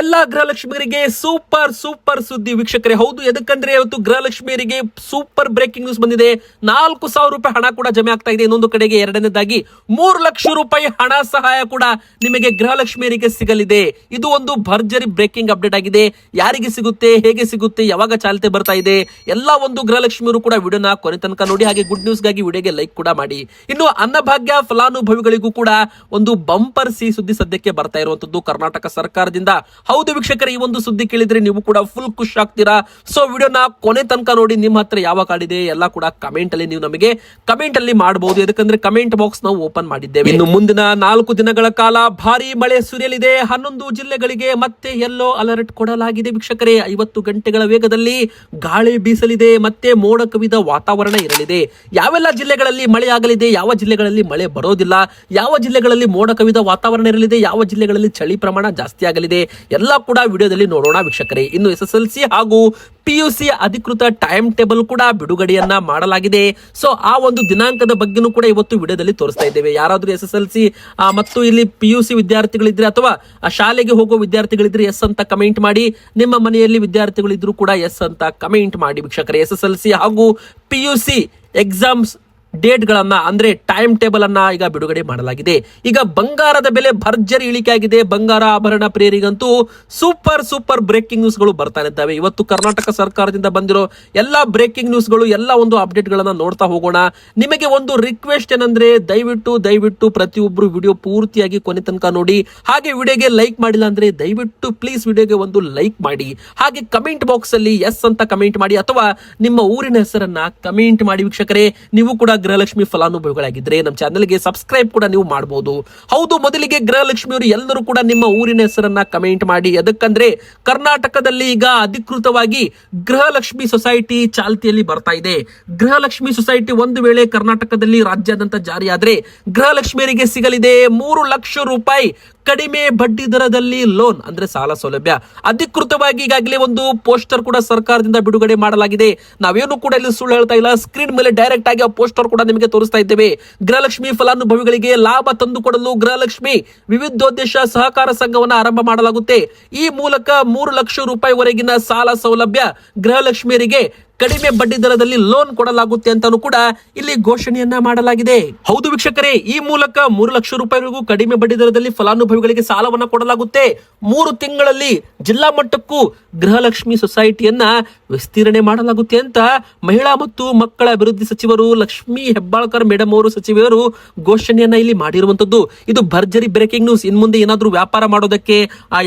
ಎಲ್ಲಾ ಗೃಹಲಕ್ಷ್ಮಿಯರಿಗೆ super super ಸುದ್ದಿ ವೀಕ್ಷಕರೇ. ಹೌದು, ಎದಕ್ಕಂದ್ರೆ ಇವತ್ತು ಗೃಹಲಕ್ಷ್ಮಿಯರಿಗೆ ಸೂಪರ್ ಬ್ರೇಕಿಂಗ್ ನ್ಯೂಸ್ ಬಂದಿದೆ. ನಾಲ್ಕು ಸಾವಿರ ರೂಪಾಯಿ ಹಣ ಕೂಡ ಜಮೆ ಆಗ್ತಾ ಇದೆ. ಇನ್ನೊಂದು ಕಡೆಗೆ ಎರಡನೇದಾಗಿ ಮೂರು ಲಕ್ಷ ರೂಪಾಯಿ ಹಣ ಸಹಾಯ ಕೂಡ ನಿಮಗೆ ಗೃಹಲಕ್ಷ್ಮಿಯರಿಗೆ ಸಿಗಲಿದೆ. ಇದು ಒಂದು ಭರ್ಜರಿ ಬ್ರೇಕಿಂಗ್ ಅಪ್ಡೇಟ್ ಆಗಿದೆ. ಯಾರಿಗೆ ಸಿಗುತ್ತೆ, ಹೇಗೆ ಸಿಗುತ್ತೆ, ಯಾವಾಗ ಚಾಲತೆ ಬರ್ತಾ ಇದೆ, ಎಲ್ಲ ಒಂದು ಗೃಹಲಕ್ಷ್ಮಿಯರು ಕೂಡ ವಿಡಿಯೋನ ಕೊನೆ ತನಕ ನೋಡಿ, ಹಾಗೆ ಗುಡ್ ನ್ಯೂಸ್ಗಾಗಿ ವಿಡಿಯೋಗೆ ಲೈಕ್ ಕೂಡ ಮಾಡಿ. ಇನ್ನು ಅನ್ನಭಾಗ್ಯ ಫಲಾನುಭವಿಗಳಿಗೂ ಕೂಡ ಒಂದು ಬಂಪರ್ ಸಿ ಸುದ್ದಿ ಸದ್ಯಕ್ಕೆ ಬರ್ತಾ ಇರುವಂತದ್ದು ಕರ್ನಾಟಕ ಸರ್ಕಾರದಿಂದ ಹೌದು ವೀಕ್ಷಕರ, ಈ ಒಂದು ಸುದ್ದಿ ಕೇಳಿದ್ರೆ ನೀವು ಕೂಡ ಫುಲ್ ಖುಷಿ ಆಗ್ತೀರಾ? ಸೊ ವಿಡಿಯೋನ ಕೊನೆ ತನಕ ನೋಡಿ, ನಿಮ್ಮ ಹತ್ರ ಯಾವ ಕಾರ್ಡ್ ಇದೆ ಎಲ್ಲ ಕೂಡ ಕಮೆಂಟ್ ಅಲ್ಲಿ ನೀವು ನಮಗೆ ಕಮೆಂಟ್ ಅಲ್ಲಿ ಮಾಡಬಹುದು ಯಾಕಂದ್ರೆ ಕಮೆಂಟ್ ಬಾಕ್ಸ್ ನಾವು ಓಪನ್ ಮಾಡಿದ್ದೇವೆ. ಇನ್ನು ಮುಂದಿನ ನಾಲ್ಕು ದಿನಗಳ ಕಾಲ ಭಾರಿ ಮಳೆ ಸುರಿಯಲಿದೆ. ಹನ್ನೊಂದು ಜಿಲ್ಲೆಗಳಿಗೆ ಮತ್ತೆ ಎಲ್ಲೋ ಅಲರ್ಟ್ ಕೊಡಲಾಗಿದೆ ವೀಕ್ಷಕರೇ. ಐವತ್ತು ಗಂಟೆಗಳ ವೇಗದಲ್ಲಿ ಗಾಳಿ ಬೀಸಲಿದೆ, ಮತ್ತೆ ಮೋಡ ಕವಿದ ವಾತಾವರಣ ಇರಲಿದೆ. ಯಾವೆಲ್ಲ ಜಿಲ್ಲೆಗಳಲ್ಲಿ ಮಳೆ ಆಗಲಿದೆ ಯಾವ ಜಿಲ್ಲೆಗಳಲ್ಲಿ ಮಳೆ ಬರೋದಿಲ್ಲ, ಯಾವ ಜಿಲ್ಲೆಗಳಲ್ಲಿ ಮೋಡ ಕವಿದ ವಾತಾವರಣ ಇರಲಿದೆ, ಯಾವ ಜಿಲ್ಲೆಗಳಲ್ಲಿ ಚಳಿ ಪ್ರಮಾಣ ಜಾಸ್ತಿ ಆಗಲಿದೆ ಎಲ್ಲ ಕೂಡ ವಿಡಿಯೋದಲ್ಲಿ ನೋಡೋಣ ವೀಕ್ಷಕರೇ. ಇನ್ನು ಎಸ್ ಎಸ್ ಎಲ್ ಸಿ ಹಾಗೂ ಪಿ ಯು ಸಿ ಅಧಿಕೃತ ಟೈಮ್ ಟೇಬಲ್ ಕೂಡ ಬಿಡುಗಡೆಯನ್ನ ಮಾಡಲಾಗಿದೆ. ಸೊ, ಆ ಒಂದು ದಿನಾಂಕದ ಬಗ್ಗೆನೂ ಕೂಡ ಇವತ್ತು ವಿಡಿಯೋದಲ್ಲಿ ತೋರಿಸ್ತಾ ಇದ್ದೇವೆ. ಯಾರಾದರೂ ಎಸ್ ಎಸ್ ಎಲ್ ಸಿ ಮತ್ತು ಇಲ್ಲಿ ಪಿ ಯು ಸಿ ವಿದ್ಯಾರ್ಥಿಗಳಿದ್ರೆ ಅಥವಾ ಶಾಲೆಗೆ ಹೋಗೋ ವಿದ್ಯಾರ್ಥಿಗಳಿದ್ರೆ ಎಸ್ ಅಂತ ಕಮೆಂಟ್ ಮಾಡಿ. ನಿಮ್ಮ ಮನೆಯಲ್ಲಿ ವಿದ್ಯಾರ್ಥಿಗಳಿದ್ರು ಕೂಡ ಎಸ್ ಅಂತ ಕಮೆಂಟ್ ಮಾಡಿ ವೀಕ್ಷಕರೇ. ಎಸ್ ಎಸ್ ಎಲ್ ಸಿ ಹಾಗೂ ಪಿ ಯು ಸಿ ಎಕ್ಸಾಮ್ಸ್ ಡೇಟ್ಗಳನ್ನ ಅಂದ್ರೆ ಟೈಮ್ ಟೇಬಲ್ ಅನ್ನ ಈಗ ಬಿಡುಗಡೆ ಮಾಡಲಾಗಿದೆ. ಈಗ ಬಂಗಾರದ ಬೆಲೆ ಭರ್ಜರಿ ಇಳಿಕೆ ಆಗಿದೆ ಬಂಗಾರ ಆಭರಣ ಪ್ರೇರಿಗಂತೂ ಸೂಪರ್ ಸೂಪರ್ ಬ್ರೇಕಿಂಗ್ ನ್ಯೂಸ್ಗಳು ಬರ್ತಾ ಇದ್ದಾವೆ. ಇವತ್ತು ಕರ್ನಾಟಕ ಸರ್ಕಾರದಿಂದ ಬಂದಿರೋ ಎಲ್ಲಾ ಬ್ರೇಕಿಂಗ್ ನ್ಯೂಸ್ಗಳು ಎಲ್ಲ ಒಂದು ಅಪ್ಡೇಟ್ ಗಳನ್ನ ನೋಡ್ತಾ ಹೋಗೋಣ. ನಿಮಗೆ ಒಂದು ರಿಕ್ವೆಸ್ಟ್ ಏನಂದ್ರೆ, ದಯವಿಟ್ಟು ದಯವಿಟ್ಟು ಪ್ರತಿಯೊಬ್ಬರು ವಿಡಿಯೋ ಪೂರ್ತಿಯಾಗಿ ಕೊನೆ ತನಕ ನೋಡಿ. ಹಾಗೆ ವಿಡಿಯೋಗೆ ಲೈಕ್ ಮಾಡಿಲ್ಲ ಅಂದ್ರೆ ದಯವಿಟ್ಟು ಪ್ಲೀಸ್ ವಿಡಿಯೋಗೆ ಒಂದು ಲೈಕ್ ಮಾಡಿ. ಹಾಗೆ ಕಮೆಂಟ್ ಬಾಕ್ಸ್ ಅಲ್ಲಿ ಎಸ್ ಅಂತ ಕಮೆಂಟ್ ಮಾಡಿ, ಅಥವಾ ನಿಮ್ಮ ಊರಿನ ಹೆಸರನ್ನ ಕಮೆಂಟ್ ಮಾಡಿ, ವೀಕ್ಷಕರೇ. ನೀವು ಕೂಡ ಗೃಹಲಕ್ಷ್ಮಿ ಫಲಾನುಭವಿಗಳಾಗಿದ್ರೆ ನಮ್ಮ ಚಾನೆಲ್ಗೆ ಸಬ್ಸ್ಕ್ರೈಬ್ ಕೂಡ ನೀವು ಮಾಡಬಹುದು ಹೌದು, ಮೊದಲಿಗೆ ಗೃಹಲಕ್ಷ್ಮಿಯವರು ಎಲ್ಲರೂ ಕೂಡ ನಿಮ್ಮ ಊರಿನ ಹೆಸರನ್ನ ಕಮೆಂಟ್ ಮಾಡಿ. ಅದಕ್ಕಂದ್ರೆ ಕರ್ನಾಟಕದಲ್ಲಿ ಈಗ ಅಧಿಕೃತವಾಗಿ ಗೃಹಲಕ್ಷ್ಮಿ ಸೊಸೈಟಿ ಚಾಲ್ತಿಯಲ್ಲಿ ಬರ್ತಾ ಇದೆ. ಗೃಹಲಕ್ಷ್ಮಿ ಸೊಸೈಟಿ ಒಂದು ವೇಳೆ ಕರ್ನಾಟಕದಲ್ಲಿ ರಾಜ್ಯಾದ್ಯಂತ ಜಾರಿಯಾದ್ರೆ ಗೃಹಲಕ್ಷ್ಮಿಯರಿಗೆ ಸಿಗಲಿದೆ ಮೂರು ಲಕ್ಷ ರೂಪಾಯಿ ಕಡಿಮೆ ಬಡ್ಡಿ ದರದಲ್ಲಿ ಲೋನ್ ಅಂದ್ರೆ ಸಾಲ ಸೌಲಭ್ಯ. ಅಧಿಕೃತವಾಗಿ ಈಗಾಗಲೇ ಒಂದು ಪೋಸ್ಟರ್ ಕೂಡ ಸರ್ಕಾರದಿಂದ ಬಿಡುಗಡೆ ಮಾಡಲಾಗಿದೆ. ನಾವೇನು ಕೂಡ ಇಲ್ಲಿ ಸುಳ್ಳು ಹೇಳ್ತಾ ಇಲ್ಲ. ಸ್ಕ್ರೀನ್ ಮೇಲೆ ಡೈರೆಕ್ಟ್ ಆಗಿ ಆ ಪೋಸ್ಟರ್ ಕೂಡ ನಿಮಗೆ ತೋರಿಸ್ತಾ ಇದ್ದೇವೆ. ಗೃಹಲಕ್ಷ್ಮಿ ಫಲಾನುಭವಿಗಳಿಗೆ ಲಾಭ ತಂದುಕೊಡಲು ಗೃಹಲಕ್ಷ್ಮಿ ವಿವಿಧೋದ್ದೇಶ ಸಹಕಾರ ಸಂಘವನ್ನು ಆರಂಭ ಮಾಡಲಾಗುತ್ತೆ. ಈ ಮೂಲಕ ಮೂರು ಲಕ್ಷ ರೂಪಾಯಿವರೆಗಿನ ಸಾಲ ಸೌಲಭ್ಯ ಗೃಹಲಕ್ಷ್ಮಿಯರಿಗೆ ಕಡಿಮೆ ಬಡ್ಡಿ ದರದಲ್ಲಿ ಲೋನ್ ಕೊಡಲಾಗುತ್ತೆ ಅಂತಾನು ಕೂಡ ಇಲ್ಲಿ ಘೋಷಣೆಯನ್ನ ಮಾಡಲಾಗಿದೆ. ಹೌದು ವೀಕ್ಷಕರೇ, ಈ ಮೂಲಕ ಮೂರು ಲಕ್ಷ ರೂಪಾಯಿವರೆಗೂ ಕಡಿಮೆ ಬಡ್ಡಿ ದರದಲ್ಲಿ ಫಲಾನುಭವಿಗಳಿಗೆ ಸಾಲವನ್ನ ಕೊಡಲಾಗುತ್ತೆ. ಮೂರು ತಿಂಗಳಲ್ಲಿ ಜಿಲ್ಲಾ ಮಟ್ಟಕ್ಕೂ ಗೃಹಲಕ್ಷ್ಮಿ ಸೊಸೈಟಿಯನ್ನ ವಿಸ್ತೀರ್ಣೆ ಮಾಡಲಾಗುತ್ತೆ ಅಂತ ಮಹಿಳಾ ಮತ್ತು ಮಕ್ಕಳ ಅಭಿವೃದ್ಧಿ ಸಚಿವರು ಲಕ್ಷ್ಮಿ ಹೆಬ್ಬಾಳ್ಕರ್ ಮೇಡಮ್ ಅವರು ಸಚಿವರು ಘೋಷಣೆಯನ್ನ ಇಲ್ಲಿ ಮಾಡಿರುವಂತದ್ದು. ಇದು ಭರ್ಜರಿ ಬ್ರೇಕಿಂಗ್ ನ್ಯೂಸ್. ಇನ್ ಮುಂದೆ ಏನಾದರೂ ವ್ಯಾಪಾರ ಮಾಡೋದಕ್ಕೆ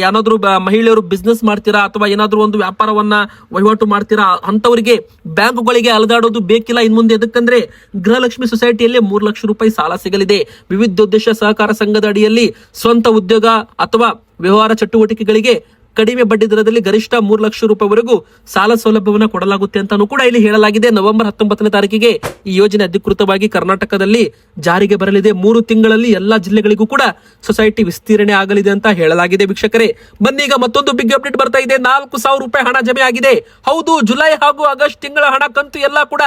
ಏನಾದರೂ ಮಹಿಳೆಯರು ಬಿಸ್ನೆಸ್ ಮಾಡ್ತೀರಾ ಅಥವಾ ಏನಾದರೂ ಒಂದು ವ್ಯಾಪಾರವನ್ನ ವಹಿವಾಟು ಮಾಡ್ತೀರಾ ಅಂತವರಿಗೆ ಬ್ಯಾಂಕುಗಳಿಗೆ ಅಲದಾಡೋದು ಬೇಕಿಲ್ಲ. ಇನ್ ಮುಂದೆ ಎದಕ್ಕಂದ್ರೆ ಗೃಹಲಕ್ಷ್ಮಿ ಸೊಸೈಟಿಯಲ್ಲಿ ಮೂರು ಲಕ್ಷ ರೂಪಾಯಿ ಸಾಲ ಸಿಗಲಿದೆ. ವಿವಿಧೋದ್ದೇಶ ಸಹಕಾರ ಸಂಘದ ಅಡಿಯಲ್ಲಿ ಸ್ವಂತ ಉದ್ಯೋಗ ಅಥವಾ ವ್ಯವಹಾರ ಚಟುವಟಿಕೆಗಳಿಗೆ ಕಡಿಮೆ ಬಡ್ಡಿ ದರದಲ್ಲಿ ಗರಿಷ್ಠ ಮೂರು ಲಕ್ಷ ರೂಪಾಯಿವರೆಗೂ ಸಾಲ ಸೌಲಭ್ಯವನ್ನು ಕೊಡಲಾಗುತ್ತೆ ಅಂತಾನು ಕೂಡ ಇಲ್ಲಿ ಹೇಳಲಾಗಿದೆ. ನವೆಂಬರ್ ಹತ್ತೊಂಬತ್ತನೇ ತಾರೀಕಿಗೆ ಈ ಯೋಜನೆ ಅಧಿಕೃತವಾಗಿ ಕರ್ನಾಟಕದಲ್ಲಿ ಜಾರಿಗೆ ಬರಲಿದೆ. ಮೂರು ತಿಂಗಳಲ್ಲಿ ಎಲ್ಲಾ ಜಿಲ್ಲೆಗಳಿಗೂ ಕೂಡ ಸೊಸೈಟಿ ವಿಸ್ತೀರ್ಣೆ ಆಗಲಿದೆ ಅಂತ ಹೇಳಲಾಗಿದೆ ವೀಕ್ಷಕರೇ. ಬನ್ನಿ, ಈಗ ಮತ್ತೊಂದು ಬಿಗ್ ಅಪ್ಡೇಟ್ ಬರ್ತಾ ಇದೆ. ನಾಲ್ಕು ಸಾವಿರ ರೂಪಾಯಿ ಹಣ ಜಮೆ ಆಗಿದೆ. ಹೌದು, ಜುಲೈ ಹಾಗೂ ಆಗಸ್ಟ್ ತಿಂಗಳ ಹಣ ಕಂತು ಎಲ್ಲ ಕೂಡ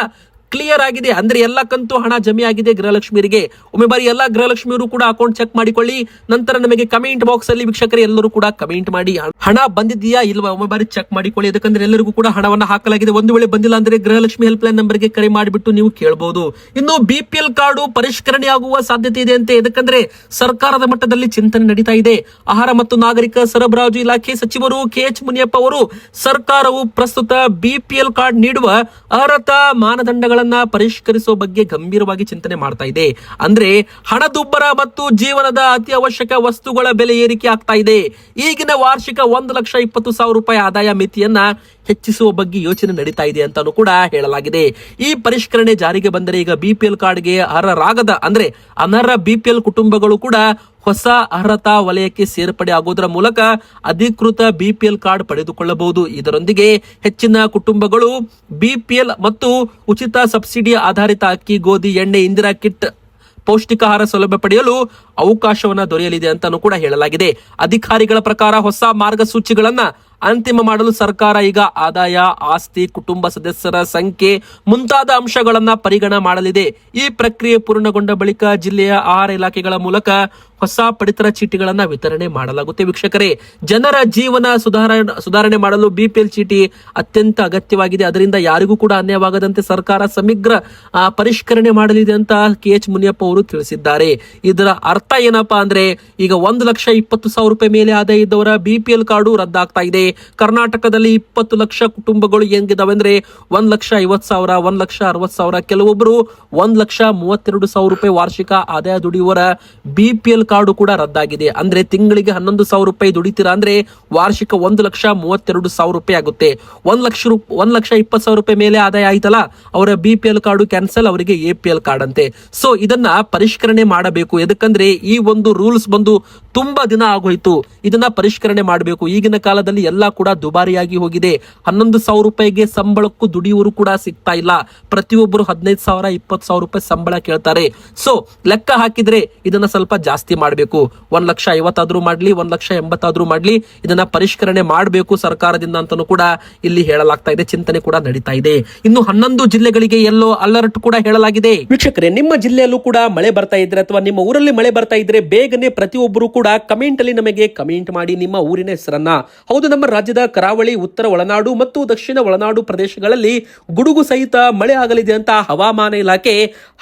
ಕ್ಲಿಯರ್ ಆಗಿದೆ. ಅಂದ್ರೆ ಎಲ್ಲ ಕಂತು ಹಣ ಜಮೆ ಆಗಿದೆ ಗೃಹಲಕ್ಷ್ಮಿಯರಿಗೆ. ಒಮ್ಮೆ ಬಾರಿ ಎಲ್ಲ ಗೃಹಲಕ್ಷ್ಮಿಯರು ಕೂಡ ಅಕೌಂಟ್ ಚೆಕ್ ಮಾಡಿಕೊಳ್ಳಿ. ನಂತರ ನಮಗೆ ಕಮೆಂಟ್ ಬಾಕ್ಸ್ ಅಲ್ಲಿ ವೀಕ್ಷಕರು, ಎಲ್ಲರೂ ಕೂಡ ಕಮೆಂಟ್ ಮಾಡಿ. ಹಣ ಬಂದಿದೆಯಾ ಇಲ್ವಾ? ಒಮ್ಮೆ ಬಾರಿ ಚೆಕ್ ಮಾಡಿಕೊಳ್ಳಿ. ಯಾಕಂದ್ರೆ ಎಲ್ಲರಿಗೂ ಕೂಡ ಹಣವನ್ನು ಹಾಕಲಾಗಿದೆ. ಒಂದು ವೇಳೆ ಬಂದಿಲ್ಲ ಅಂದ್ರೆ ಗೃಹಲಕ್ಷ್ಮಿ ಹೆಲ್ಪ್ ಲೈನ್ ನಂಬರ್ಗೆ ಕರೆ ಮಾಡಿಬಿಟ್ಟು ನೀವು ಕೇಳಬಹುದು ಇನ್ನು ಬಿಪಿಎಲ್ ಕಾರ್ಡ್ ಪರಿಷ್ಕರಣೆ ಆಗುವ ಸಾಧ್ಯತೆ ಇದೆ ಅಂತ. ಯಾಕಂದ್ರೆ ಸರ್ಕಾರದ ಮಟ್ಟದಲ್ಲಿ ಚಿಂತನೆ ನಡೀತಾ ಇದೆ. ಆಹಾರ ಮತ್ತು ನಾಗರಿಕ ಸರಬರಾಜು ಇಲಾಖೆ ಸಚಿವರು ಕೆ ಎಚ್ ಮುನಿಯಪ್ಪ ಅವರು ಸರ್ಕಾರವು ಪ್ರಸ್ತುತ ಬಿಪಿಎಲ್ ಕಾರ್ಡ್ ನೀಡುವ ಅರ್ಹತಾ ಮಾನದಂಡಗಳನ್ನ ಪರಿಷ್ಕರಿಸುವ ಬಗ್ಗೆ ಗಂಭೀರವಾಗಿ ಚಿಂತನೆ ಮಾಡ್ತಾ ಇದೆ. ಅಂದ್ರೆ ಹಣದುಬ್ಬರ ಮತ್ತು ಜೀವನದ ಅತಿ ಅವಶ್ಯಕ ವಸ್ತುಗಳ ಬೆಲೆ ಏರಿಕೆ ಆಗ್ತಾ ಇದೆ. ಈಗಿನ ವಾರ್ಷಿಕ ಒಂದು ಲಕ್ಷ ಇಪ್ಪತ್ತು ಸಾವಿರ ರೂಪಾಯಿ ಆದಾಯ ಮಿತಿಯನ್ನ ಹೆಚ್ಚಿಸುವ ಬಗ್ಗೆ ಯೋಚನೆ ನಡೀತಾ ಇದೆ ಅಂತಾನು ಕೂಡ ಹೇಳಲಾಗಿದೆ. ಈ ಪರಿಷ್ಕರಣೆ ಜಾರಿಗೆ ಬಂದರೆ ಈಗ ಬಿಪಿಎಲ್ ಕಾರ್ಡ್ಗೆ ಅರ್ಹರಾಗದ ಅಂದ್ರೆ ಅನರ್ಹ ಬಿಪಿಎಲ್ ಕುಟುಂಬಗಳು ಕೂಡ ಹೊಸ ಅರ್ಹತಾ ವಲಯಕ್ಕೆ ಸೇರ್ಪಡೆ ಆಗೋದರ ಮೂಲಕ ಅಧಿಕೃತ ಬಿಪಿಎಲ್ ಕಾರ್ಡ್ ಪಡೆದುಕೊಳ್ಳಬಹುದು. ಇದರೊಂದಿಗೆ ಹೆಚ್ಚಿನ ಕುಟುಂಬಗಳು ಬಿಪಿಎಲ್ ಮತ್ತು ಉಚಿತ ಸಬ್ಸಿಡಿ ಆಧಾರಿತ ಅಕ್ಕಿ, ಗೋಧಿ, ಎಣ್ಣೆ, ಇಂದಿರಾ ಕಿಟ್ ಪೌಷ್ಟಿಕಾಹಾರ ಸೌಲಭ್ಯ ಪಡೆಯಲು ಅವಕಾಶವನ್ನ ದೊರೆಯಲಿದೆ ಅಂತಾನೂ ಕೂಡ ಹೇಳಲಾಗಿದೆ. ಅಧಿಕಾರಿಗಳ ಪ್ರಕಾರ ಹೊಸ ಮಾರ್ಗಸೂಚಿಗಳನ್ನ ಅಂತಿಮ ಮಾಡಲು ಸರ್ಕಾರ ಈಗ ಆದಾಯ, ಆಸ್ತಿ, ಕುಟುಂಬ ಸದಸ್ಯರ ಸಂಖ್ಯೆ ಮುಂತಾದ ಅಂಶಗಳನ್ನ ಪರಿಗಣ ಮಾಡಲಿದೆ. ಈ ಪ್ರಕ್ರಿಯೆ ಪೂರ್ಣಗೊಂಡ ಬಳಿಕ ಜಿಲ್ಲೆಯ ಆಹಾರ ಇಲಾಖೆಗಳ ಮೂಲಕ ಹೊಸ ಪಡಿತರ ಚೀಟಿಗಳನ್ನ ವಿತರಣೆ ಮಾಡಲಾಗುತ್ತೆ. ವೀಕ್ಷಕರೇ, ಜನರ ಜೀವನ ಸುಧಾರಣೆ ಸುಧಾರಣೆ ಮಾಡಲು ಬಿಪಿಎಲ್ ಚೀಟಿ ಅತ್ಯಂತ ಅಗತ್ಯವಾಗಿದೆ. ಅದರಿಂದ ಯಾರಿಗೂ ಕೂಡ ಅನ್ಯವಾಗದಂತೆ ಸರ್ಕಾರ ಸಮಗ್ರ ಪರಿಷ್ಕರಣೆ ಮಾಡಲಿದೆ ಅಂತ ಕೆ ಎಚ್ ಮುನಿಯಪ್ಪ ಅವರು ತಿಳಿಸಿದ್ದಾರೆ. ಇದರ ಅರ್ಥ ಏನಪ್ಪಾ ಅಂದ್ರೆ, ಈಗ ಒಂದು ಲಕ್ಷ ಇಪ್ಪತ್ತು ಸಾವಿರ ರೂಪಾಯಿ ಮೇಲೆ ಆದಾಯ ಇದ್ದವರ ಬಿಪಿಎಲ್ ಕಾರ್ಡು ರದ್ದಾಗ್ತಾ ಇದೆ. ಕರ್ನಾಟಕದಲ್ಲಿ ಇಪ್ಪತ್ತು ಲಕ್ಷ ಕುಟುಂಬಗಳು ಹೆಂಗಿದಾವೆ ಅಂದ್ರೆ ಒಂದ್ ಲಕ್ಷ ಐವತ್ ಸಾವಿರ, ಒಂದ್ ಲಕ್ಷ ಅರವತ್ ಸಾವಿರ. ಕೆಲವೊಬ್ಬರು ಒಂದ್ ಲಕ್ಷ ಮೂವತ್ತೆರಡು ಸಾವಿರ ರೂಪಾಯಿ ವಾರ್ಷಿಕ ಆದಾಯ ದುಡಿಯುವರ ಬಿಪಿಎಲ್ ಕಾರ್ಡು ಕೂಡ ರದ್ದಾಗಿದೆ. ಅಂದ್ರೆ ತಿಂಗಳಿಗೆ ಹನ್ನೊಂದು ಸಾವಿರ ರೂಪಾಯಿ ದುಡಿತೀರಾ ಅಂದ್ರೆ ವಾರ್ಷಿಕ ಒಂದು ಲಕ್ಷ ಮೂವತ್ತೆರಡು ಸಾವಿರ ರೂಪಾಯಿ ಆಗುತ್ತೆ. ಒಂದ್ ಲಕ್ಷ ಒಂದ್ ಲಕ್ಷ ಇಪ್ಪತ್ತು ಸಾವಿರ ರೂಪಾಯಿ ಮೇಲೆ ಆದಾಯ ಆಯ್ತಲ್ಲ? ಅವರ B P L card cancel, ಅವರಿಗೆ ಎ ಪಿ ಎಲ್ ಕಾರ್ಡ್ ಅಂತೆ ಸೊ ಇದನ್ನ ಪರಿಷ್ಕರಣೆ ಮಾಡಬೇಕು. ಎದಕ್ಕಂದ್ರೆ ಈ ಒಂದು ರೂಲ್ಸ್ ಬಂದು ತುಂಬಾ ದಿನ ಆಗೋಯ್ತು. ಇದನ್ನ ಪರಿಷ್ಕರಣೆ ಮಾಡಬೇಕು. ಈಗಿನ ಕಾಲದಲ್ಲಿ ಎಲ್ಲ ಕೂಡ ದುಬಾರಿಯಾಗಿ ಹೋಗಿದೆ. ಹನ್ನೊಂದು ಸಾವಿರ ರೂಪಾಯಿಗೆ ಸಂಬಳಕ್ಕೂ ದುಡಿಯುವರು ಕೂಡ ಸಿಗ್ತಾ ಇಲ್ಲ. ಪ್ರತಿಯೊಬ್ಬರು ಹದಿನೈದು ಸಾವಿರ, ಇಪ್ಪತ್ತು ಸಾವಿರ ರೂಪಾಯಿ ಸಂಬಳ ಕೇಳ್ತಾರೆ. ಸೊ ಲೆಕ್ಕ ಹಾಕಿದ್ರೆ ಇದನ್ನ ಸ್ವಲ್ಪ ಜಾಸ್ತಿ ಮಾಡಬೇಕು. ಒಂದ್ ಲಕ್ಷ ಐವತ್ತಾದ್ರೂ ಮಾಡ್ಲಿ, ಒಂದ್ ಲಕ್ಷ ಎಂಬತ್ತಾದ್ರೂ ಮಾಡ್ಲಿ, ಇದನ್ನ ಪರಿಷ್ಕರಣೆ ಮಾಡಬೇಕು ಸರ್ಕಾರದಿಂದ ಅಂತಾನು ಕೂಡ ಇಲ್ಲಿ ಹೇಳಲಾಗ್ತಾ ಇದೆ, ಚಿಂತನೆ ಕೂಡ ನಡೀತಾ ಇದೆ. ಇನ್ನು ಹನ್ನೊಂದು ಜಿಲ್ಲೆಗಳಿಗೆ ಎಲ್ಲೋ ಅಲರ್ಟ್ ಕೂಡ ಹೇಳಲಾಗಿದೆ. ವೀಕ್ಷಕರೇ, ನಿಮ್ಮ ಜಿಲ್ಲೆಯಲ್ಲೂ ಕೂಡ ಮಳೆ ಬರ್ತಾ ಇದ್ರೆ ಅಥವಾ ನಿಮ್ಮ ಊರಲ್ಲಿ ಮಳೆ ಬರ್ತಾ ಇದ್ರೆ ಬೇಗನೆ ಪ್ರತಿಯೊಬ್ಬರು ಕೂಡ ಕಮೆಂಟ್ ಅಲ್ಲಿ ನಮಗೆ ಕಮೆಂಟ್ ಮಾಡಿ ನಿಮ್ಮ ಊರಿನ ಹೆಸರನ್ನ. ಹೌದು, ನಮ್ಮ ರಾಜ್ಯದ ಕರಾವಳಿ, ಉತ್ತರ ಒಳನಾಡು ಮತ್ತು ದಕ್ಷಿಣ ಒಳನಾಡು ಪ್ರದೇಶಗಳಲ್ಲಿ ಗುಡುಗು ಸಹಿತ ಮಳೆ ಆಗಲಿದೆ ಅಂತ ಹವಾಮಾನ ಇಲಾಖೆ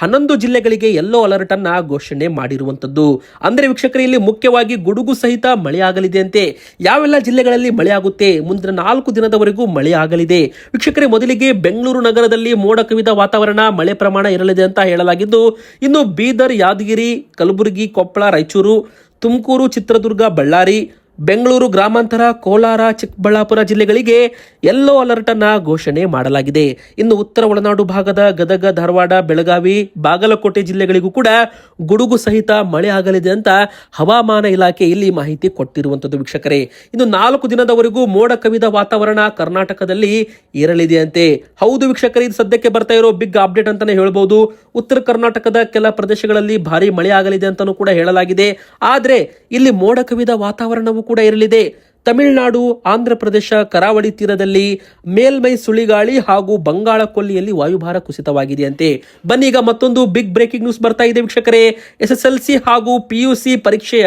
ಹನ್ನೊಂದು ಜಿಲ್ಲೆಗಳಿಗೆ ಎಲ್ಲೋ ಅಲರ್ಟ್ ಅನ್ನ ಘೋಷಣೆ ಮಾಡಿರುವಂತದ್ದು. ಅಂದ್ರೆ ವೀಕ್ಷಕರೇ ಇಲ್ಲಿ ಮುಖ್ಯವಾಗಿ ಗುಡುಗು ಸಹಿತ ಮಳೆಯಾಗಲಿದೆ ಅಂತೆ ಯಾವೆಲ್ಲ ಜಿಲ್ಲೆಗಳಲ್ಲಿ ಮಳೆಯಾಗುತ್ತೆ? ಮುಂದಿನ ನಾಲ್ಕು ದಿನದವರೆಗೂ ಮಳೆಯಾಗಲಿದೆ. ವೀಕ್ಷಕರೇ, ಮೊದಲಿಗೆ ಬೆಂಗಳೂರು ನಗರದಲ್ಲಿ ಮೋಡ ಕವಿದ ವಾತಾವರಣ, ಮಳೆ ಪ್ರಮಾಣ ಇರಲಿದೆ ಅಂತ ಹೇಳಲಾಗಿದ್ದು, ಇನ್ನು ಬೀದರ್, ಯಾದಗಿರಿ, ಕಲಬುರಗಿ, ಕೊಪ್ಪಳ, ರಾಯಚೂರು, ತುಮಕೂರು, ಚಿತ್ರದುರ್ಗ, ಬಳ್ಳಾರಿ ಬೆಂಗಳೂರು ಗ್ರಾಮಾಂತರ, ಕೋಲಾರ, ಚಿಕ್ಕಬಳ್ಳಾಪುರ ಜಿಲ್ಲೆಗಳಿಗೆ ಯೆಲ್ಲೋ ಅಲರ್ಟ್ ಅನ್ನ ಘೋಷಣೆ ಮಾಡಲಾಗಿದೆ. ಇನ್ನು ಉತ್ತರ ಒಳನಾಡು ಭಾಗದ ಗದಗ, ಧಾರವಾಡ, ಬೆಳಗಾವಿ, ಬಾಗಲಕೋಟೆ ಜಿಲ್ಲೆಗಳಿಗೂ ಕೂಡ ಗುಡುಗು ಸಹಿತ ಮಳೆ ಆಗಲಿದೆ ಅಂತ ಹವಾಮಾನ ಇಲಾಖೆ ಇಲ್ಲಿ ಮಾಹಿತಿ ಕೊಟ್ಟಿರುವಂತದ್ದು ವೀಕ್ಷಕರೇ. ಇನ್ನು ನಾಲ್ಕು ದಿನದವರೆಗೂ ಮೋಡ ಕವಿದ ವಾತಾವರಣ ಕರ್ನಾಟಕದಲ್ಲಿ ಇರಲಿದೆ ಅಂತೆ ಹೌದು ವೀಕ್ಷಕರೇ, ಇದು ಸದ್ಯಕ್ಕೆ ಬರ್ತಾ ಇರೋ ಬಿಗ್ ಅಪ್ಡೇಟ್ ಅಂತಾನೆ ಹೇಳ್ಬೋದು. ಉತ್ತರ ಕರ್ನಾಟಕದ ಕೆಲ ಪ್ರದೇಶಗಳಲ್ಲಿ ಭಾರಿ ಮಳೆ ಆಗಲಿದೆ ಅಂತಾನೂ ಕೂಡ ಹೇಳಲಾಗಿದೆ. ಆದರೆ ಇಲ್ಲಿ ಮೋಡ ಕವಿದ ವಾತಾವರಣವೂ ಕೂಡ ಇರಲಿದೆ. ತಮಿಳುನಾಡು ಆಂಧ್ರ ಪ್ರದೇಶ ಕರಾವಳಿ ತೀರದಲ್ಲಿ ಮೇಲ್ಮೈ ಸುಳಿಗಾಳಿ ಹಾಗೂ ಬಂಗಾಳ ಕೊಲ್ಲಿಯಲ್ಲಿ ವಾಯುಭಾರ ಕುಸಿತವಾಗಿದೆಯಂತೆ. ಬನ್ನಿ, ಈಗ ಮತ್ತೊಂದು ಬಿಗ್ ಬ್ರೇಕಿಂಗ್ ನ್ಯೂಸ್ ಬರ್ತಾ ಇದೆ ವೀಕ್ಷಕರೇ. ಎಸ್ ಹಾಗೂ ಪಿಯುಸಿ ಪರೀಕ್ಷೆಯ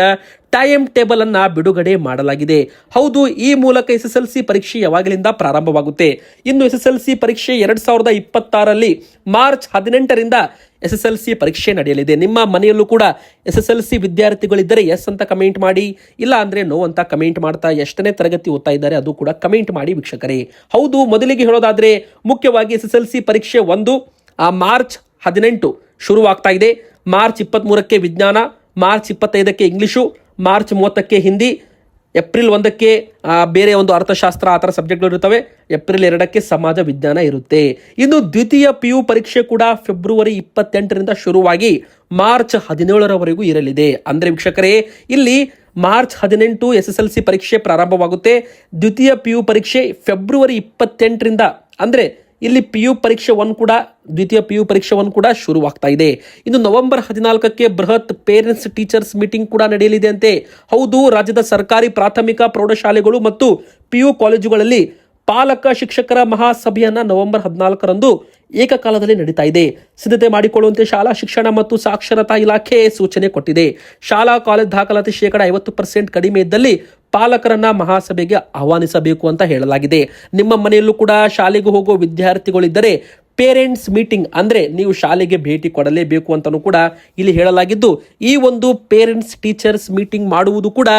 ಟೈಮ್ ಟೇಬಲ್ ಅನ್ನ ಬಿಡುಗಡೆ ಮಾಡಲಾಗಿದೆ. ಹೌದು, ಈ ಮೂಲಕ ಎಸ್ ಎಸ್ ಎಲ್ ಸಿ ಪರೀಕ್ಷೆ ಯಾವಾಗಲಿಂದ ಪ್ರಾರಂಭವಾಗುತ್ತೆ? ಇನ್ನು ಎಸ್ ಎಸ್ ಎಲ್ ಸಿ ಪರೀಕ್ಷೆ ಎರಡ್ ಸಾವಿರದ ಇಪ್ಪತ್ತಾರಲ್ಲಿ ಮಾರ್ಚ್ ಹದಿನೆಂಟರಿಂದ ಎಸ್ ಎಸ್ ಎಲ್ ಸಿ ಪರೀಕ್ಷೆ ನಡೆಯಲಿದೆ. ನಿಮ್ಮ ಮನೆಯಲ್ಲೂ ಕೂಡ ಎಸ್ ಎಸ್ ಎಲ್ ಸಿ ವಿದ್ಯಾರ್ಥಿಗಳಿದ್ದರೆ ಎಸ್ ಅಂತ ಕಮೆಂಟ್ ಮಾಡಿ, ಇಲ್ಲ ಅಂದ್ರೆ ನೋ ಅಂತ ಕಮೆಂಟ್ ಮಾಡ್ತಾ ಎಷ್ಟನೇ ತರಗತಿ ಓದ್ತಾ ಇದ್ದಾರೆ ಅದು ಕೂಡ ಕಮೆಂಟ್ ಮಾಡಿ ವೀಕ್ಷಕರೇ. ಹೌದು, ಮೊದಲಿಗೆ ಹೇಳೋದಾದ್ರೆ ಮುಖ್ಯವಾಗಿ ಎಸ್ ಎಸ್ ಎಲ್ ಸಿ ಪರೀಕ್ಷೆ ಒಂದು, ಆ ಮಾರ್ಚ್ ಹದಿನೆಂಟು ಶುರುವಾಗ್ತಾ ಇದೆ. ಮಾರ್ಚ್ ಇಪ್ಪತ್ತ್ಮೂರಕ್ಕೆ ವಿಜ್ಞಾನ, ಮಾರ್ಚ್ ಇಪ್ಪತ್ತೈದಕ್ಕೆ ಇಂಗ್ಲಿಷು ಮಾರ್ಚ್ ಮೂವತ್ತಕ್ಕೆ, ಹಿಂದಿ, ಏಪ್ರಿಲ್ ಒಂದಕ್ಕೆ ಬೇರೆ ಒಂದು ಅರ್ಥಶಾಸ್ತ್ರ ಆ ಥರ ಸಬ್ಜೆಕ್ಟ್ಗಳು ಇರ್ತವೆ ಏಪ್ರಿಲ್ ಎರಡಕ್ಕೆ ಸಮಾಜ ವಿಜ್ಞಾನ ಇರುತ್ತೆ. ಇನ್ನು ದ್ವಿತೀಯ ಪಿ ಯು ಪರೀಕ್ಷೆ ಕೂಡ ಫೆಬ್ರವರಿ ಇಪ್ಪತ್ತೆಂಟರಿಂದ ಶುರುವಾಗಿ ಮಾರ್ಚ್ ಹದಿನೇಳರವರೆಗೂ ಇರಲಿದೆ. ಅಂದರೆ ವೀಕ್ಷಕರೇ, ಇಲ್ಲಿ ಮಾರ್ಚ್ ಹದಿನೆಂಟು ಎಸ್ ಎಸ್ ಎಲ್ ಸಿ ಪರೀಕ್ಷೆ ಪ್ರಾರಂಭವಾಗುತ್ತೆ. ದ್ವಿತೀಯ ಪಿ ಯು ಪರೀಕ್ಷೆ ಫೆಬ್ರವರಿ ಇಪ್ಪತ್ತೆಂಟರಿಂದ, ಅಂದ್ರೆ ಇಲ್ಲಿ ಪಿ ಯು ಪರೀಕ್ಷೆ ಒನ್ ಕೂಡ, ದ್ವಿತೀಯ ಪಿ ಯು ಪರೀಕ್ಷೆ ಒನ್ ಕೂಡ ಶುರುವಾಗ್ತಾ ಇದೆ. ಇನ್ನು ನವೆಂಬರ್ ಹದಿನಾಲ್ಕಕ್ಕೆ ಬೃಹತ್ ಪೇರೆಂಟ್ಸ್ ಟೀಚರ್ಸ್ ಮೀಟಿಂಗ್ ಕೂಡ ನಡೆಯಲಿದೆ ಅಂತೆ ಹೌದು, ರಾಜ್ಯದ ಸರ್ಕಾರಿ ಪ್ರಾಥಮಿಕ ಪ್ರೌಢಶಾಲೆಗಳು ಮತ್ತು ಪಿ ಯು ಕಾಲೇಜುಗಳಲ್ಲಿ ಪಾಲಕ ಶಿಕ್ಷಕರ ಮಹಾಸಭೆಯನ್ನ ನವೆಂಬರ್ ಹದಿನಾಲ್ಕರಂದು ಏಕಕಾಲದಲ್ಲಿ ನಡೀತಾ ಇದೆ. ಸಿದ್ಧತೆ ಮಾಡಿಕೊಳ್ಳುವಂತೆ ಶಾಲಾ ಶಿಕ್ಷಣ ಮತ್ತು ಸಾಕ್ಷರತಾ ಇಲಾಖೆ ಸೂಚನೆ ಕೊಟ್ಟಿದೆ. ಶಾಲಾ ಕಾಲೇಜ್ ದಾಖಲಾತಿ ಶೇಕಡ ಐವತ್ತು ಪರ್ಸೆಂಟ್ ಕಡಿಮೆ ಇದ್ದಲ್ಲಿ ಪಾಲಕರನ್ನ ಮಹಾಸಭೆಗೆ ಆಹ್ವಾನಿಸಬೇಕು ಅಂತ ಹೇಳಲಾಗಿದೆ. ನಿಮ್ಮ ಮನೆಯಲ್ಲೂ ಕೂಡ ಶಾಲೆಗೆ ಹೋಗುವ ವಿದ್ಯಾರ್ಥಿಗಳಿದ್ದರೆ ಪೇರೆಂಟ್ಸ್ ಮೀಟಿಂಗ್ ಅಂದರೆ ನೀವು ಶಾಲೆಗೆ ಭೇಟಿ ಕೊಡಲೇಬೇಕು ಅಂತಲೂ ಕೂಡ ಇಲ್ಲಿ ಹೇಳಲಾಗಿದ್ದು, ಈ ಒಂದು ಪೇರೆಂಟ್ಸ್ ಟೀಚರ್ಸ್ ಮೀಟಿಂಗ್ ಮಾಡುವುದು ಕೂಡ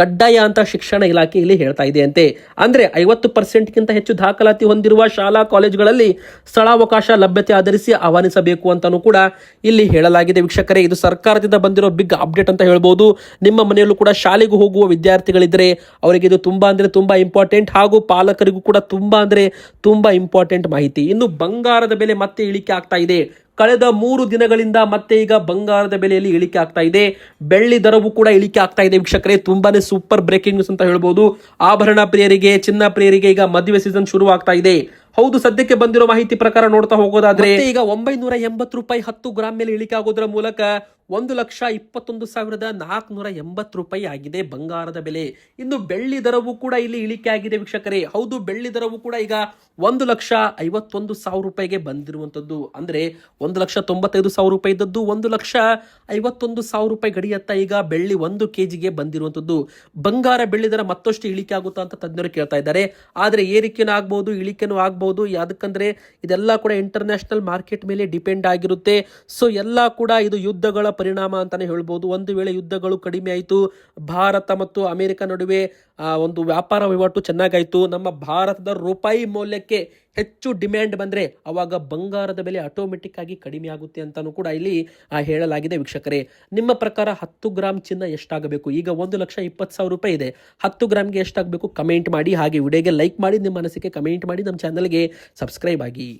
ಕಡ್ಡಾಯ ಅಂತ ಶಿಕ್ಷಣ ಇಲಾಖೆ ಇಲ್ಲಿ ಹೇಳ್ತಾ ಇದೆ ಅಂತೆ ಅಂದರೆ ಐವತ್ತು ಪರ್ಸೆಂಟ್ಗಿಂತ ಹೆಚ್ಚು ದಾಖಲಾತಿ ಹೊಂದಿರುವ ಶಾಲಾ ಕಾಲೇಜುಗಳಲ್ಲಿ ಸ್ಥಳಾವಕಾಶ ಲಭ್ಯತೆ ಆಧರಿಸಿ ಆಹ್ವಾನಿಸಬೇಕು ಅಂತಲೂ ಕೂಡ ಇಲ್ಲಿ ಹೇಳಲಾಗಿದೆ. ವೀಕ್ಷಕರೇ, ಇದು ಸರ್ಕಾರದಿಂದ ಬಂದಿರೋ ಬಿಗ್ ಅಪ್ಡೇಟ್ ಅಂತ ಹೇಳ್ಬೋದು. ನಿಮ್ಮ ಮನೆಯಲ್ಲೂ ಕೂಡ ಶಾಲೆಗೆ ಹೋಗುವ ವಿದ್ಯಾರ್ಥಿಗಳಿದ್ದರೆ ಅವರಿಗೆ ಇದು ತುಂಬ ಅಂದರೆ ತುಂಬ ಇಂಪಾರ್ಟೆಂಟ್ ಹಾಗೂ ಪಾಲಕರಿಗೂ ಕೂಡ ತುಂಬ ಅಂದರೆ ತುಂಬ ಇಂಪಾರ್ಟೆಂಟ್ ಮಾಹಿತಿ. ಇನ್ನು ಬಂಗಾರದ ಬೆಲೆ ಮತ್ತೆ ಇಳಿಕೆ ಆಗ್ತಾ ಇದೆ. ಕಳೆದ ಮೂರು ದಿನಗಳಿಂದ ಮತ್ತೆ ಈಗ ಬಂಗಾರದ ಬೆಲೆಯಲ್ಲಿ ಇಳಿಕೆ ಆಗ್ತಾ ಇದೆ. ಬೆಳ್ಳಿ ದರವು ಕೂಡ ಇಳಿಕೆ ಆಗ್ತಾ ಇದೆ ವೀಕ್ಷಕರೇ. ತುಂಬಾನೇ ಸೂಪರ್ ಬ್ರೇಕಿಂಗ್ ನ್ಯೂಸ್ ಅಂತ ಹೇಳ್ಬೋದು. ಆಭರಣ ಪ್ರಿಯರಿಗೆ, ಚಿನ್ನ ಪ್ರಿಯರಿಗೆ ಈಗ ಮದುವೆ ಸೀಸನ್ ಶುರು ಆಗ್ತಾ ಇದೆ. ಹೌದು, ಸದ್ಯಕ್ಕೆ ಬಂದಿರೋ ಮಾಹಿತಿ ಪ್ರಕಾರ ನೋಡ್ತಾ ಹೋಗೋದಾದ್ರೆ ಈಗ ಒಂಬೈನೂರ ಎಂಬತ್ತು ರೂಪಾಯಿ ಹತ್ತು ಗ್ರಾಮ್ ಮೇಲೆ ಇಳಿಕೆ ಆಗೋದ್ರ ಮೂಲಕ ಒಂದು ಲಕ್ಷ ಇಪ್ಪತ್ತೊಂದು ಸಾವಿರದ ನಾಲ್ಕುನೂರ ಎಂಬತ್ತು ರೂಪಾಯಿ ಆಗಿದೆ ಬಂಗಾರದ ಬೆಲೆ. ಇನ್ನು ಬೆಳ್ಳಿ ದರವೂ ಕೂಡ ಇಲ್ಲಿ ಇಳಿಕೆ ಆಗಿದೆ ವೀಕ್ಷಕರೇ. ಹೌದು, ಬೆಳ್ಳಿ ದರವೂ ಕೂಡ ಈಗ ಒಂದು ಲಕ್ಷ ಐವತ್ತೊಂದು ಸಾವಿರ ರೂಪಾಯಿಗೆ ಬಂದಿರುವಂತದ್ದು ಅಂದ್ರೆ ಒಂದು ಲಕ್ಷ ತೊಂಬತ್ತೈದು ಸಾವಿರ ರೂಪಾಯಿ ಇದ್ದದ್ದು, ಒಂದು ಲಕ್ಷ ಐವತ್ತೊಂದು ಸಾವಿರ ರೂಪಾಯಿ ಗಡಿಯತ್ತ ಈಗ ಬೆಳ್ಳಿ ಒಂದು ಕೆಜಿಗೆ ಬಂದಿರುವಂತದ್ದು ಬಂಗಾರ ಬೆಳ್ಳಿ ದರ ಮತ್ತಷ್ಟು ಇಳಿಕೆ ಆಗುತ್ತಾ ಅಂತ ತಜ್ಞರು ಕೇಳ್ತಾ ಇದ್ದಾರೆ. ಆದರೆ ಏರಿಕೆನೂ ಆಗ್ಬೋದು, ಇಳಿಕೆನೂ ಆಗ್ಬೋದು. ಯಾಕಂದರೆ ಇದೆಲ್ಲ ಕೂಡ ಇಂಟರ್ನ್ಯಾಷನಲ್ ಮಾರ್ಕೆಟ್ ಮೇಲೆ ಡಿಪೆಂಡ್ ಆಗಿರುತ್ತೆ. ಸೊ ಎಲ್ಲ ಕೂಡ ಇದು ಯುದ್ಧಗಳ ಪರಿಣಾಮ ಅಂತಲೇ ಹೇಳ್ಬೋದು. ಒಂದು ವೇಳೆ ಯುದ್ಧಗಳು ಕಡಿಮೆ ಆಯಿತು, ಭಾರತ ಮತ್ತು ಅಮೆರಿಕ ನಡುವೆ ಒಂದು ವ್ಯಾಪಾರ ವಹಿವಾಟು ಚೆನ್ನಾಗಾಯಿತು, ನಮ್ಮ ಭಾರತದ ರೂಪಾಯಿ ಮೌಲ್ಯಕ್ಕೆ ಹೆಚ್ಚು ಡಿಮ್ಯಾಂಡ್ ಬಂದರೆ ಅವಾಗ ಬಂಗಾರದ ಬೆಲೆ ಆಟೋಮೆಟಿಕ್ ಆಗಿ ಕಡಿಮೆ ಆಗುತ್ತೆ ಅಂತಲೂ ಕೂಡ ಇಲ್ಲಿ ಹೇಳಲಾಗಿದೆ ವೀಕ್ಷಕರೇ. ನಿಮ್ಮ ಪ್ರಕಾರ ಹತ್ತು ಗ್ರಾಮ್ ಚಿನ್ನ ಎಷ್ಟಾಗಬೇಕು? ಈಗ ಒಂದು ಲಕ್ಷ ಇಪ್ಪತ್ತು ಸಾವಿರ ರೂಪಾಯಿ ಇದೆ. ಹತ್ತು ಗ್ರಾಮ್ಗೆ ಎಷ್ಟಾಗಬೇಕು? ಕಮೆಂಟ್ ಮಾಡಿ. ಹಾಗೆ ವಿಡಿಯೋಗೆ ಲೈಕ್ ಮಾಡಿ, ನಿಮ್ಮ ಮನಸ್ಸಿಗೆ ಕಮೆಂಟ್ ಮಾಡಿ, ನಮ್ಮ ಚಾನಲ್ಗೆ ಸಬ್ಸ್ಕ್ರೈಬ್ ಆಗಿ.